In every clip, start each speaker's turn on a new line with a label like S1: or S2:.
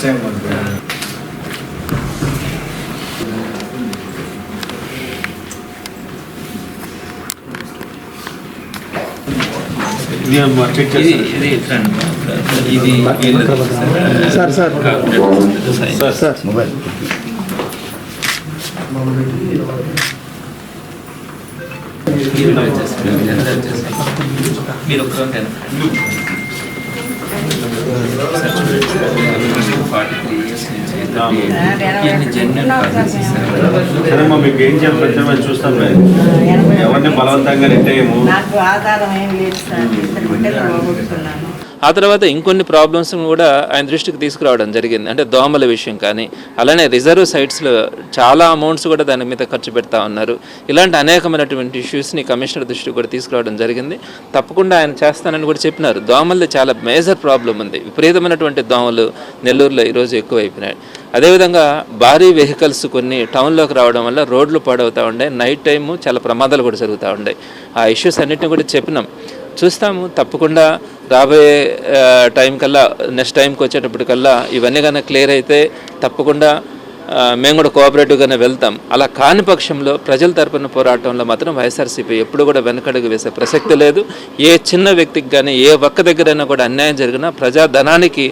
S1: First time
S2: sir sir
S1: sir
S2: sir
S3: mobile
S1: మీరు ఒక్కరు ఉంటారు
S4: సరే మా మీకు ఏం ప్రతి మేము చూస్తాం ఎవరిని బలవంతంగా నెట్టేయము
S5: నాకు ఆధారం ఏం లేదు సార్.
S6: ఆ తర్వాత ఇంకొన్ని ప్రాబ్లమ్స్ కూడా ఆయన దృష్టికి తీసుకురావడం జరిగింది. అంటే దోమల విషయం కానీ అలానే రిజర్వ్ సైట్స్లో చాలా అమౌంట్స్ కూడా దాని మీద ఖర్చు పెడతా ఉన్నారు. ఇలాంటి అనేకమైనటువంటి ఇష్యూస్ని కమిషనర్ దృష్టికి కూడా తీసుకురావడం జరిగింది. తప్పకుండా ఆయన చేస్తానని కూడా చెప్పినారు. దోమలది చాలా మేజర్ ప్రాబ్లం ఉంది. విపరీతమైనటువంటి దోమలు నెల్లూరులో ఈరోజు ఎక్కువైపోయినాయి. అదేవిధంగా భారీ వెహికల్స్ కొన్ని టౌన్లోకి రావడం వల్ల రోడ్లు పాడవుతూ ఉండే నైట్ టైము చాలా ప్రమాదాలు కూడా జరుగుతూ ఉండే. ఆ ఇష్యూస్ అన్నిటిని కూడా చెప్పినాం. చూస్తాము. తప్పకుండా రాబోయే టైం కల్లా నెక్స్ట్ టైంకి వచ్చేటప్పటికల్లా ఇవన్నీ కన్నా క్లియర్ అయితే తప్పకుండా మేము కూడా కోఆపరేటివ్గానే వెళ్తాం. అలా కాని పక్షంలో ప్రజల తరపున పోరాటంలో మాత్రం వైఎస్ఆర్సీపీ ఎప్పుడు కూడా వెనకడుగు వేసే ప్రసక్తి లేదు. ఏ చిన్న వ్యక్తికి కానీ ఏ ఒక్క దగ్గరైనా కూడా అన్యాయం జరిగినా ప్రజాధనానికి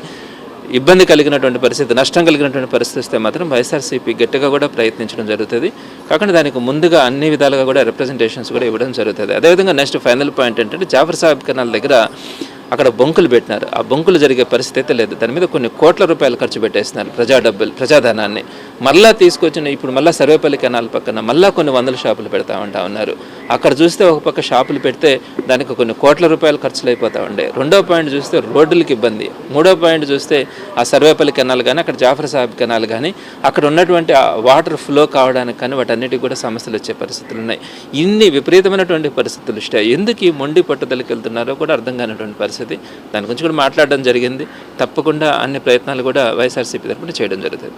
S6: ఇబ్బంది కలిగినటువంటి పరిస్థితి నష్టం కలిగినటువంటి పరిస్థితి వస్తే మాత్రం వైఎస్ఆర్సీపీ గట్టిగా కూడా ప్రయత్నించడం జరుగుతుంది. కాకుండా దానికి ముందుగా అన్ని విధాలుగా కూడా రిప్రజెంటేషన్స్ కూడా ఇవ్వడం జరుగుతుంది. అదేవిధంగా నెక్స్ట్ ఫైనల్ పాయింట్ ఏంటంటే జాఫర్ సాహెబ్ కెనాల్ దగ్గర అక్కడ బొంకులు పెట్టినారు. ఆ బొంకులు జరిగే పరిస్థితి అయితే లేదు. దాని మీద కొన్ని కోట్ల రూపాయలు ఖర్చు పెట్టేస్తున్నారు ప్రజా డబ్బులు ప్రజాధనాన్ని. మళ్ళా తీసుకొచ్చిన ఇప్పుడు మళ్ళీ సర్వేపల్లి కెనాల్ పక్కన మళ్ళా కొన్ని వందల షాపులు పెడతా ఉంటా ఉన్నారు. అక్కడ చూస్తే ఒక పక్క షాపులు పెడితే దానికి కొన్ని కోట్ల రూపాయలు ఖర్చులు అయిపోతా ఉండే. రెండో పాయింట్ చూస్తే రోడ్డులకి ఇబ్బంది. మూడో పాయింట్ చూస్తే ఆ సర్వేపల్లి కెనాల్ కానీ అక్కడ జాఫర్ సాహెబ్ కెనాల్ కానీ అక్కడ ఉన్నటువంటి వాటర్ ఫ్లో కావడానికి కానీ వాటన్నిటికి కూడా సమస్యలు వచ్చే పరిస్థితులు ఉన్నాయి. ఇన్ని విపరీతమైనటువంటి పరిస్థితులు ఇష్టాయి ఎందుకు ఈ మొండి పట్టుదలకి వెళ్తున్నారో కూడా అర్థం కానటువంటి పరిస్థితి. దాని గురించి కూడా మాట్లాడడం జరిగింది. తప్పకుండా అన్ని ప్రయత్నాలు కూడా వైఎస్ఆర్సీపీ తరఫున చేయడం జరుగుతుంది.